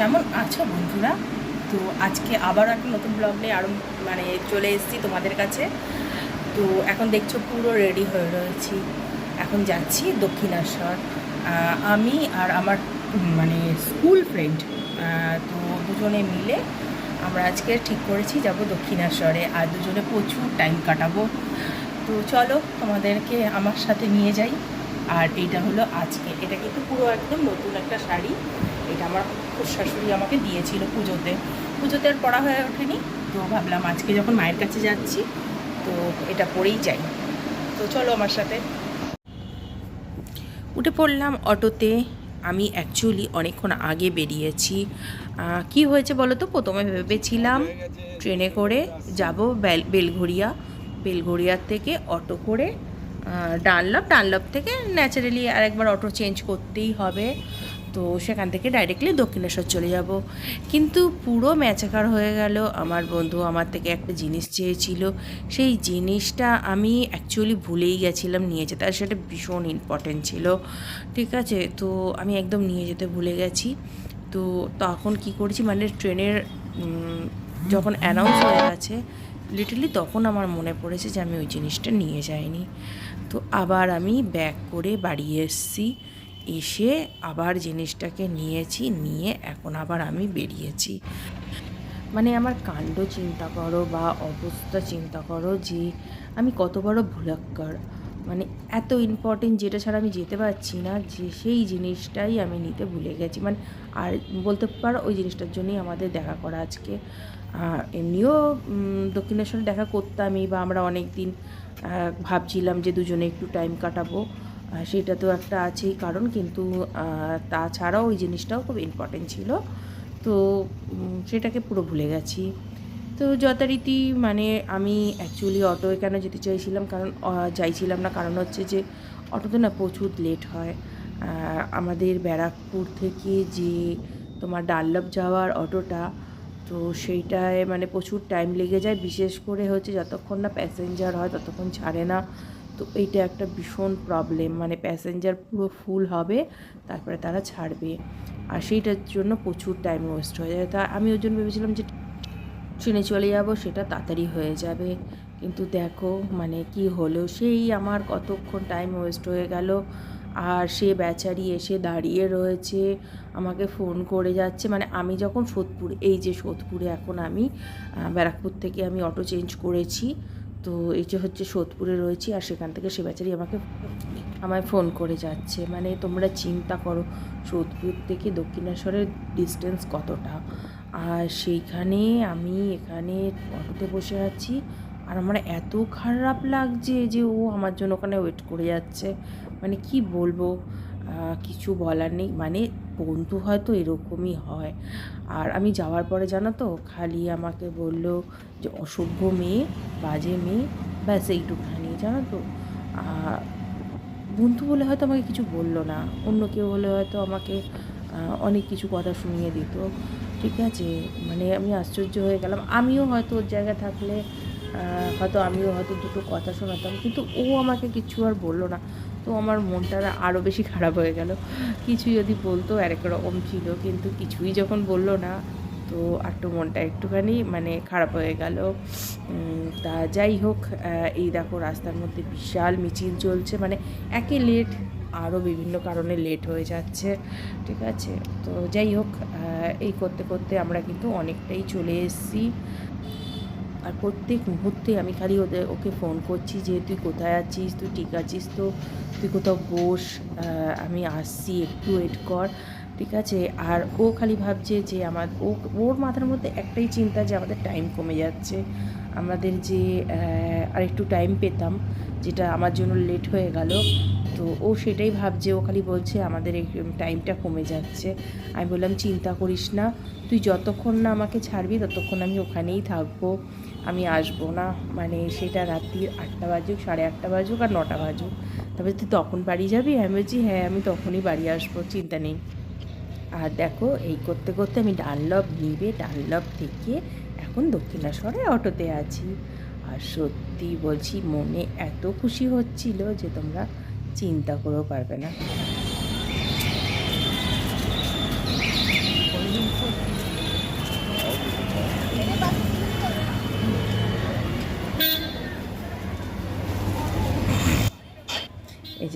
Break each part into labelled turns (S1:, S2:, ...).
S1: কেমন আছো বন্ধুরা? তো আজকে আবারও একটা নতুন ব্লগ নিয়ে আরও মানে চলে এসেছি তোমাদের কাছে। তো এখন দেখছ পুরো রেডি হয়ে রয়েছি। এখন যাচ্ছি দক্ষিণেশ্বর। আমি আর আমার মানে স্কুল ফ্রেন্ড তো দুজনে মিলে আমরা আজকে ঠিক করেছি যাব দক্ষিণেশ্বরে। আর দুজনে প্রচুর টাইম কাটাবো। তো চলো তোমাদেরকে আমার সাথে নিয়ে যাই। আর এইটা হলো আজকে। এটা কিন্তু পুরো একদম নতুন একটা শাড়ি। এটা আমার খুব শাশুড়ি আমাকে দিয়েছিল পুজোতে। পুজোতে আর পড়া হয়ে ওঠেনি। তো ভাবলাম আজকে যখন মায়ের কাছে যাচ্ছি তো এটা পরেই যাই। তো চলো আমার সাথে। উঠে পড়লাম অটোতে। আমি অ্যাকচুয়ালি অনেকক্ষণ আগে বেরিয়েছি। কি হয়েছে বলো তো? প্রথমে ভেবেছিলাম ট্রেনে করে যাব বেল বেলঘড়িয়া। বেলঘড়িয়ার থেকে অটো করে ডানলপ ডানলপ থেকে ন্যাচারালি আরেকবার অটো চেঞ্জ করতেই হবে। তো সেখান থেকে ডাইরেক্টলি দক্ষিণেশ্বর চলে যাব। কিন্তু পুরো ম্যাচাকার হয়ে গেল। আমার বন্ধু আমার থেকে একটা জিনিস চেয়েছিল। সেই জিনিসটা আমি অ্যাকচুয়ালি ভুলেই গেছিলাম নিয়ে যেতে। আর সেটা ভীষণ ইম্পর্টেন্ট ছিল। ঠিক আছে? তো আমি একদম নিয়ে যেতে ভুলে গেছি। তো তখন কি করেছি? মানে ট্রেনের যখন অ্যানাউন্স হয়ে গেছে লিটারলি তখন আমার মনে পড়েছে যে আমি ওই জিনিসটা নিয়ে যাইনি। তো আবার আমি ব্যাক করে বাড়ি এসেছি। এসে আবার জিনিসটাকে নিয়েছি, নিয়ে এখন আবার আমি বেরিয়েছি। মানে আমার কাণ্ড চিন্তা করো বা অবস্থা চিন্তা করো যে আমি কত বড় ভুলাক্কার। মানে এত ইম্পর্টেন্ট যেটা ছাড়া আমি যেতে পারছি না, যে সেই জিনিসটাই আমি নিতে ভুলে গেছি। মানে আর বলতে পারো ওই জিনিসটার জন্যই আমাদের দেখা করা আজকে। এমনিও দক্ষিণেশ্বরে দেখা করতামই বা আমরা অনেক দিন ভাবছিলাম যে দুজনে একটু টাইম কাটাবো। সেটা তো একটা আছেই কারণ, কিন্তু তাছাড়াও ওই জিনিসটাও খুব ইম্পর্টেন্ট ছিল। তো সেটাকে পুরো ভুলে গেছি। তো যথারীতি মানে আমি অ্যাকচুয়ালি অটোয় কেন যেতে চাইছিলাম? কারণ চাইছিলাম না। কারণ হচ্ছে যে, অটোতে না প্রচুর লেট হয়। আমাদের ব্যারাকপুর থেকে যে তোমার ডাল্লভ যাওয়ার অটোটা তো সেইটায় মানে প্রচুর টাইম লেগে যায়। বিশেষ করে হচ্ছে যতক্ষণ না প্যাসেঞ্জার হয় ততক্ষণ ছাড়ে না। তো এইটা একটা ভীষণ প্রবলেম মানে প্যাসেঞ্জার পুরো ফুল হবে, তারপরে তারা ছাড়বে। আর সেইটার জন্য প্রচুর টাইম ওয়েস্ট হয়ে যায়। তা আমি ওই জন্য ভেবেছিলাম যে ট্রেনে চলে যাব, সেটা তাড়াতাড়ি হয়ে যাবে। কিন্তু দেখো মানে কি হলো? সেই আমার কতক্ষণ টাইম ওয়েস্ট হয়ে গেল। আর সে বেচারি এসে দাঁড়িয়ে রয়েছে, আমাকে ফোন করে যাচ্ছে। মানে আমি যখন সোদপুর, এই যে সোদপুরে এখন আমি ব্যারাকপুর থেকে আমি অটো চেঞ্জ করেছি, তো এই যে হচ্ছে সোদপুরে রয়েছি আর সেখান থেকে সে বেচারি আমাকে আমায় ফোন করে যাচ্ছে। মানে তোমরা চিন্তা করো, সোদপুর থেকে দক্ষিণেশ্বরের ডিস্টেন্স কতটা? আর সেইখানে আমি এখানে অটোতে বসে আছি, আর আমার এত খারাপ লাগছে যে ও আমার জন্য ওখানে ওয়েট করে যাচ্ছে। মানে কি বলব? কিছু বলার নেই। মানে বন্ধু হয়তো এরকমই হয়। আর আমি যাওয়ার পরে জানো তো, খালি আমাকে বলল যে, অসভ্য মেয়ে, বাজে মেয়ে, ব্যাস এইটুখানি জানো তো? বন্ধু বলে হয়তো আমাকে কিছু বলল না। অন্য কেউ হলে হয়তো আমাকে অনেক কিছু কথা শুনিয়ে দিত। ঠিক আছে? মানে আমি আশ্চর্য হয়ে গেলাম। আমিও হয়তো ওর জায়গায় থাকলে হয়তো আমিও হয়তো দুটো কথা শোনাতাম। কিন্তু ও আমাকে কিছু আর বলল না। তো আমার মনটা আরও বেশি খারাপ হয়ে গেল। কিছু যদি বলতো আরেক রকম ছিল, কিন্তু কিছুই যখন বলল না, তো একটু মনটা একটুখানি মানে খারাপ হয়ে গেল। তা যাই হোক এই দেখো রাস্তার মধ্যে বিশাল মিছিল চলছে মানে একে লেট আরও বিভিন্ন কারণে লেট হয়ে যাচ্ছে, ঠিক আছে? তো যাই হোক এই করতে করতে আমরা কিন্তু অনেকটাই চলে এসেছি। আর প্রত্যেক মুহূর্তে আমি খালি ওদের, ওকে ফোন করছি যে, তুই কোথায় আছিস? তুই ঠিক আছিস তো? তুই কোথাও বস আমি আসছি, একটু ওয়েট কর। ঠিক আছে? আর ও খালি ভাবছে যে, আমার, ও, ওর মাথার মধ্যে একটাই চিন্তা যে, আমাদের টাইম কমে যাচ্ছে। আমাদের যে আর একটু টাইম পেতাম, যেটা আমার জন্য লেট হয়ে গেল। তো ও সেটাই ভাবছে, ও খালি বলছে, আমাদের টাইমটা কমে যাচ্ছে। আমি বললাম, চিন্তা করিস না, তুই যতক্ষণ না আমাকে ছাড়বি, ততক্ষণ আমি ওখানেই থাকব। আমি আসব না। মানে সেটা রাত্রির আটটা বাজুক, সাড়ে আটটা বাজুক আর নটা বাজুক। তবে তুই তখন বাড়ি যাবি? আমি বলছি হ্যাঁ আমি তখনই বাড়ি আসব, চিন্তা নেই। আর দেখো, এই করতে করতে আমি ডানলভ নিবে ডানলভ থেকে এখন দক্ষিণেশ্বরে অটোতে আছি। আর সত্যি বলছি, মনে এত খুশি হচ্ছিল যে তোমরা চিন্তা করেও পারবে না।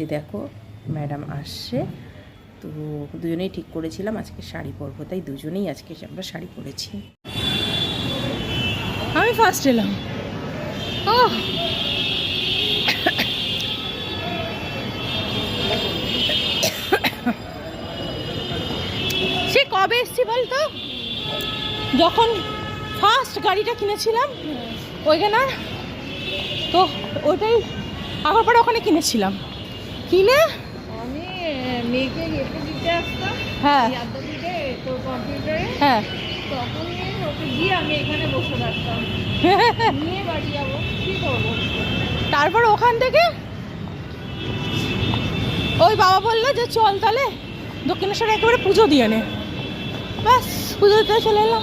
S1: যে দেখো ম্যাডাম আসছে, তো দুজনেই ঠিক করেছিলাম, আজকে শাড়ি পরবো, তাই দুজনেই আজকে আমরা শাড়ি পরেছি।
S2: আমি ফার্স্ট এলাম। সে কবে এসছি বলতো? যখন ফার্স্ট গাড়িটা কিনেছিলাম, ওইখানে, তো ওইটাই আবার পরে ওখানে কিনেছিলাম। কিনে
S3: আমি মেয়েকে গেটে দিতে আসতাম।
S2: হ্যাঁ।
S3: ইয়াদা দিতে তো কম্পিউটারে
S2: হ্যাঁ।
S3: তখন ওকে দিয়ে আমি এখানে বসে থাকতাম। নিয়ে বাড়ি যাব কি করব?
S2: তারপর ওখান থেকে? ওই বাবা বলল যে চল তাহলে দক্ষিণেশ্বরে একেবারে পুজো দিয়ে নে। ব্যাস পুজো দিতে চলে এলাম।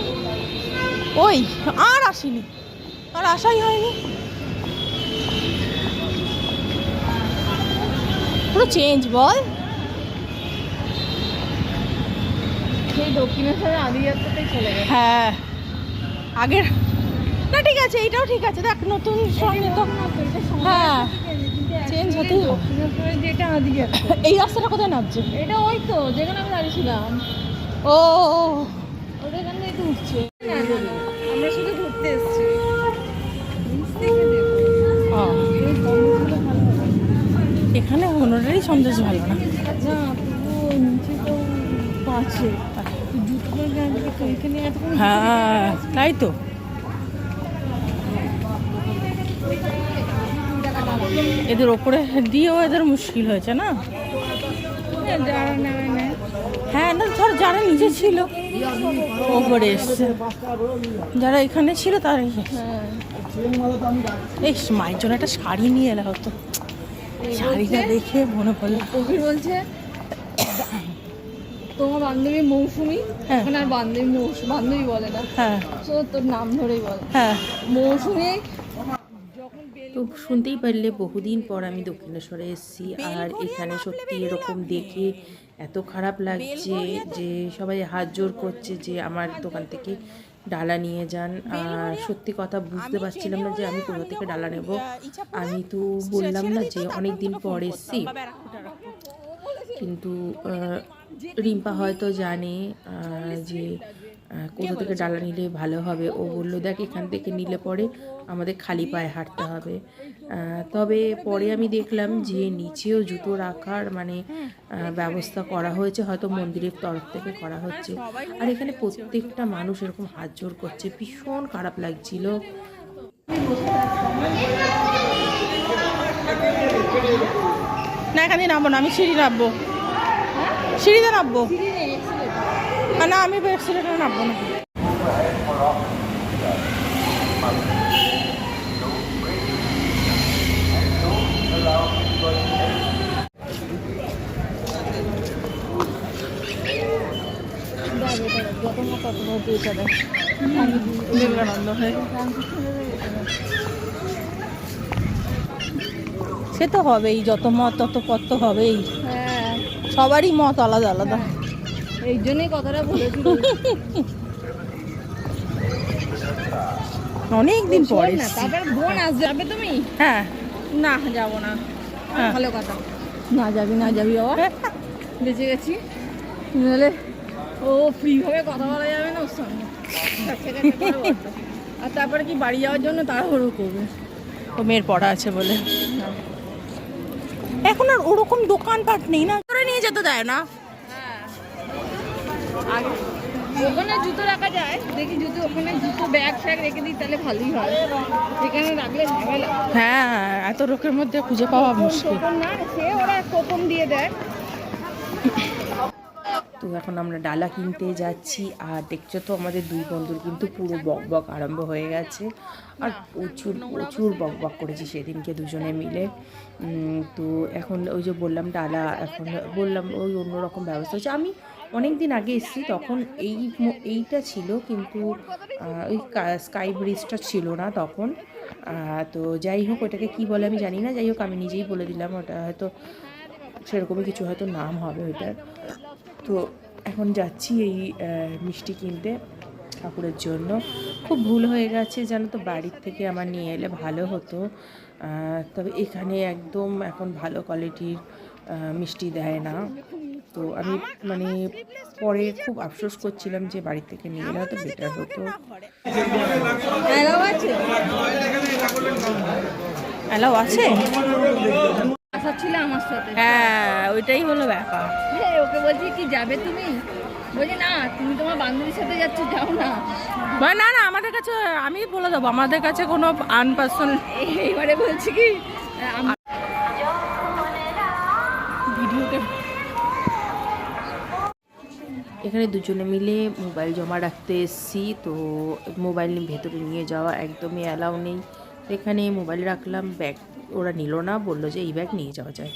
S2: ওই আর আসিনি। আর আসাই হয়নি। পুরো চেঞ্জ বল। হ্যাঁ। আগের না ঠিক আছে এইটাও ঠিক আছে। দেখ নতুন সঙ্গে তো হ্যাঁ। চেঞ্জ হতেই
S3: যেটা
S2: এই রাস্তাটা কোথায় নামছে?
S3: এটা ওই তো যেখানে আমি দাঁড়িয়েছিলাম।
S2: ও।
S3: ওটা এখান থেকে উঠছে।
S2: এখানে কোনোটারই সন্দেশ ভালো না। হ্যাঁ তাই তো। এদের ওপরে দিয়েও এদের মুশকিল হয়েছে না? হ্যাঁ না ধর যারা নিচে ছিল ওপরে এসছে। যারা এখানে ছিল তারাই
S3: হ্যাঁ।
S2: এই মায়ের জন্য একটা শাড়ি নিয়ে এলা হতো। শাড়িটা দেখে মনে পড়ল।
S3: কবির বলছে তোমার বান্ধবী মৌসুমি?
S2: হ্যাঁ।
S3: এখন আর বান্ধবী মৌসুমি বান্ধবী বলে না।
S2: হ্যাঁ।
S3: তো তোর নাম ধরেই বলে।
S2: হ্যাঁ।
S3: মৌসুমি?
S1: তো শুনতেই পারলে বহুদিন পর আমি দক্ষিণেশ্বরে এসেছি আর এখানে সত্যি এরকম দেখে এত খারাপ লাগছে যে সবাই হাত জোর করছে যে আমার দোকান থেকে ডালা নিয়ে যান। আর সত্যি কথা বুঝতে পারছিলাম না যে আমি কোথা থেকে ডালা নেব। আমি তো বললাম না যে অনেক দিন পর এসছি। কিন্তু আহ, রিম্পা হয়তো জানে আহ, যে কোথা থেকে ডালা নিলে ভালো হবে? ও বলল দেখ এখান থেকে নিলে পরে আমাদের খালি পায়ে হাঁটতে হবে। তবে পরে আমি দেখলাম যে নিচেও জুতো রাখার মানে ব্যবস্থা করা হয়েছে হয়তো মন্দিরের তরফ থেকে করা হচ্ছে। আর এখানে প্রত্যেকটা মানুষ এরকম হাত জোর করছে ভীষণ খারাপ লাগছিল।
S2: না এখানে নামবো না আমি সিঁড়ি নামবো। সিঁড়িতে নামবো? আর না আমি সিঁড়িটা নামবো না। বিবেকানন্দ সে তো হবেই যত মত তত পথ তো হবেই।
S3: হ্যাঁ।
S2: সবারই মত আলাদা আলাদা।
S3: এই জন্যই কথাটা বলেছিল।
S2: অনেক দিন পরে
S3: না। তারপর বোন আস যাবে তুমি?
S2: হ্যাঁ।
S3: না যাব না।
S2: হ্যাঁ।
S3: ভালো কথা। না যাবি না যাবি বাবা। বেঁচে গেছি। নাহলে ও ফ্রিভাবে কথা বলা যাবে না ওর সঙ্গে। আর তারপরে কি বাড়ি যাওয়ার জন্য তাড়াহুড়ো করবে?
S2: ও মেয়ের পড়া আছে বলে। এখন আর ওরকম দোকানপাট নেই না। করে নিয়ে যেতে দেয় না।
S3: আগে ওখানে জুতো রাখা যায় দেখি জুতো ওখানে জুতো ব্যাগ ফ্যাগ রেখে দিই তাহলে ভালোই হয়। এখানে রাখলে ঝামেলা।
S2: হ্যাঁ এত লোকের মধ্যে খুঁজে পাওয়া মুশকিল।
S3: না সে ওরা টোকন দিয়ে দেয়।
S1: তো এখন আমরা ডালা কিনতে যাচ্ছি আর দেখছ তো আমাদের দুই বন্ধুর কিন্তু পুরো বক বক আরম্ভ হয়ে গেছে। আর প্রচুর প্রচুর বক বক করেছি সেদিনকে দুজনে মিলে। তো এখন ওই যে বললাম ডালা এখন বললাম ওই অন্যরকম ব্যবস্থা হচ্ছে। আমি অনেক দিন আগে এসেছি, তখন এই এইটা ছিল কিন্তু ওই স্কাই ব্রিজটা ছিল না তখন। তো যাই হোক, ওটাকে কি বলে আমি জানি না, যাই হোক, আমি নিজেই বলে দিলাম, ওটা হয়তো সেরকমই কিছু হয়তো নাম হবে ওইটার। তো এখন যাচ্ছি এই মিষ্টি কিনতে ঠাকুরের জন্য। খুব ভুল হয়ে গেছে, জানো তো, বাড়ির থেকে আমার নিয়ে এলে ভালো হতো। তবে এখানে একদম এখন ভালো কোয়ালিটির মিষ্টি দেয় না। তো আমি মানে পরে খুব আফসোস করছিলাম যে বাড়ি থেকে নিয়ে এলে হয়তো বেটার হতো।
S3: এরাও আছে?
S2: অ্যালাও আছে?
S3: ছিল আমার সাথে।
S2: হ্যাঁ ওইটাই হলো ব্যাপার।
S3: ওকে বলছি কি যাবে তুমি? বলছি না তুমি তোমার বান্ধবীর সাথে যাচ্ছ যাও না।
S2: না না আমাদের কাছে আমি বলে দেবো। আমাদের কাছে কোনো আনপার্সন
S3: এইবারে বলছি কি
S1: এখানে দুজনে মিলে মোবাইল জমা রাখতে এসেছি, তো মোবাইল ভেতরে নিয়ে যাওয়া একদমই অ্যালাউ নেই। এখানে মোবাইল রাখলাম, ব্যাগ ওরা নিল না, বলল যে এই ব্যাগ নিয়ে যাওয়া যায়।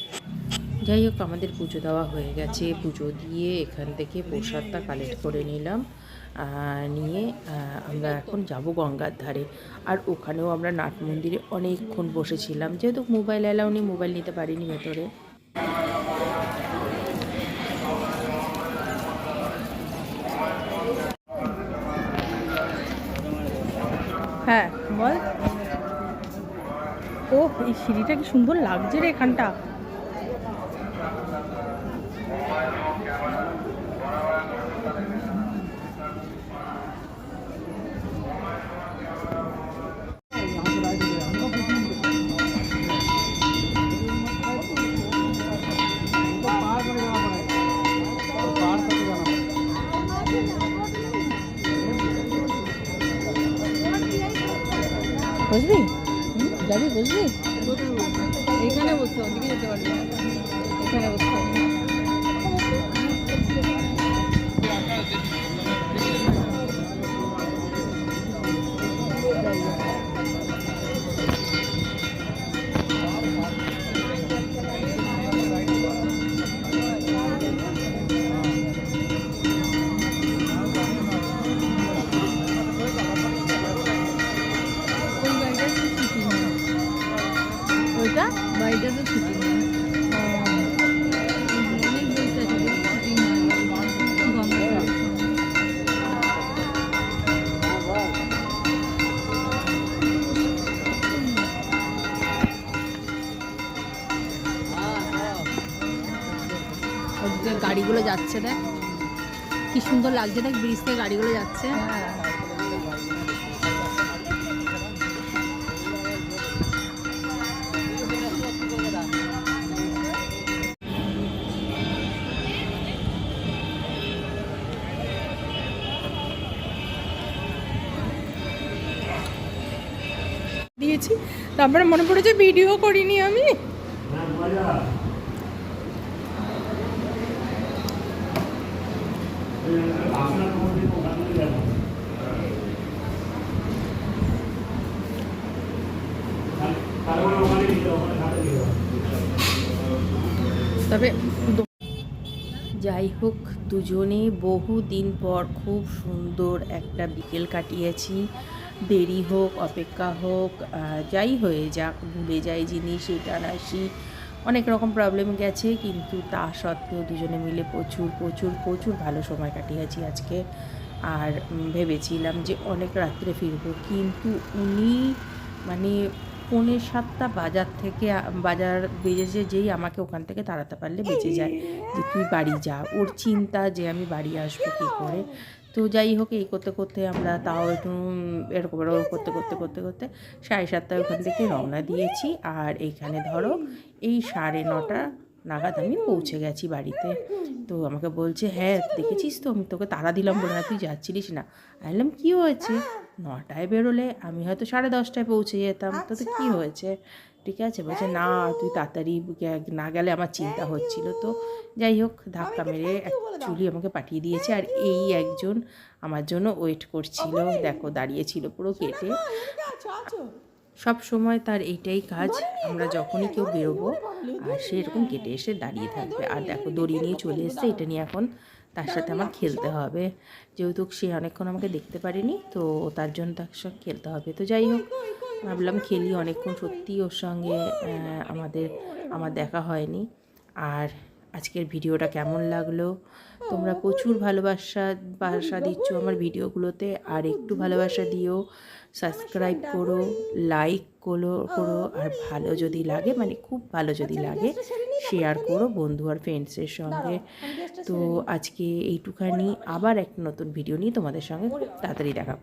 S1: যাই হোক, আমাদের পুজো দেওয়া হয়ে গেছে। পুজো দিয়ে এখান থেকে প্রসাদটা কালেক্ট করে নিলাম নিয়ে আমরা এখন যাব গঙ্গার ধারে। আর ওখানেও আমরা নাট মন্দিরে অনেকক্ষণ বসেছিলাম। যেহেতু মোবাইল অ্যালাউ নেই, মোবাইল নিতে পারিনি ভেতরে।
S2: হ্যাঁ বল। ও এই সিঁড়িটা কি সুন্দর লাগছে রে এখানটা। যাবি বুঝলি যাচ্ছে দেখ। কি সুন্দর লাগছে দেখ ব্রিজ থেকে গাড়িগুলো যাচ্ছে। দিয়েছি। তারপরে মনে পড়েছে ভিডিও করিনি আমি। তবে
S1: যাই হোক, দুজনে বহু দিন পর খুব সুন্দর একটা বিকেল কাটিয়েছি। দেরি হোক, অপেক্ষা হোক যাই হয়ে যাক, ভুলে যাই জিনিস, এটা না সে অনেক রকম প্রবলেম গেছে, কিন্তু তা সত্ত্বেও দুজনে মিলে প্রচুর প্রচুর প্রচুর ভালো সময় কাটিয়েছি আজকে। আর ভেবেছিলাম যে অনেক রাত্রে ফিরবো, কিন্তু উনি মানে পৌনে সাতটা বাজার থেকে, বাজার বেজেছে যেই আমাকে ওখান থেকে তাড়াতে পারলে বেঁচে যায়। যে তুই বাড়ি যা, ওর চিন্তা যে আমি বাড়ি আসব কী করে। তো যাই হোক এই করতে করতে আমরা তাও একটু এরকম এরকম করতে করতে করতে করতে সাড়ে সাতটায় ওখান থেকে রওনা দিয়েছি। আর এইখানে ধরো এই সাড়ে নটা নাগাদ আমি পৌঁছে গেছি বাড়িতে। তো আমাকে বলছে হ্যাঁ দেখেছিস তো আমি তোকে তাড়া দিলাম বলে না তুই যাচ্ছিলিস না। আমি বললাম কী হয়েছে? নটায় বেরোলে আমি হয়তো সাড়ে দশটায় পৌঁছে যেতাম। তো কী হয়েছে? ঠিক আছে? বলছে না তুই তাড়াতাড়ি না গেলে আমার চিন্তা হচ্ছিল তো। যাই হোক ধাক্কা মেরে চুলি আমাকে পাঠিয়ে দিয়েছে আর এই একজন আমার জন্য ওয়েট করছিল। দেখো দাঁড়িয়েছিল পুরো কেটে। সব সময় তার এইটাই কাজ আমরা যখনই কেউ বেরোবো আর সে এরকম কেটে এসে দাঁড়িয়ে থাকবে। আর দেখো দড়ি নিয়ে চলে এসছে এটা নিয়ে এখন তার সাথে আমার খেলতে হবে। যেহেতু সে অনেকক্ষণ আমাকে দেখতে পারেনি তো তার জন্য তার সঙ্গে খেলতে হবে। তো যাই হোক ভাবলাম খেলি অনেকক্ষণ সত্যি ওর সঙ্গে আমাদের, আমার দেখা হয়নি। আর আজকের ভিডিওটা কেমন লাগল? তোমরা প্রচুর ভালোবাসা, বাসা দিচ্ছ আমার ভিডিওগুলোতে। আর একটু ভালোবাসা দিও সাবস্ক্রাইব করো লাইক করো করো। আর ভালো যদি লাগে মানে খুব ভালো যদি লাগে শেয়ার করো বন্ধু আর ফ্রেন্ডসের সঙ্গে। তো আজকে এইটুখানি। আবার একটা নতুন ভিডিও নিয়ে তোমাদের সঙ্গে খুব তাড়াতাড়ি দেখা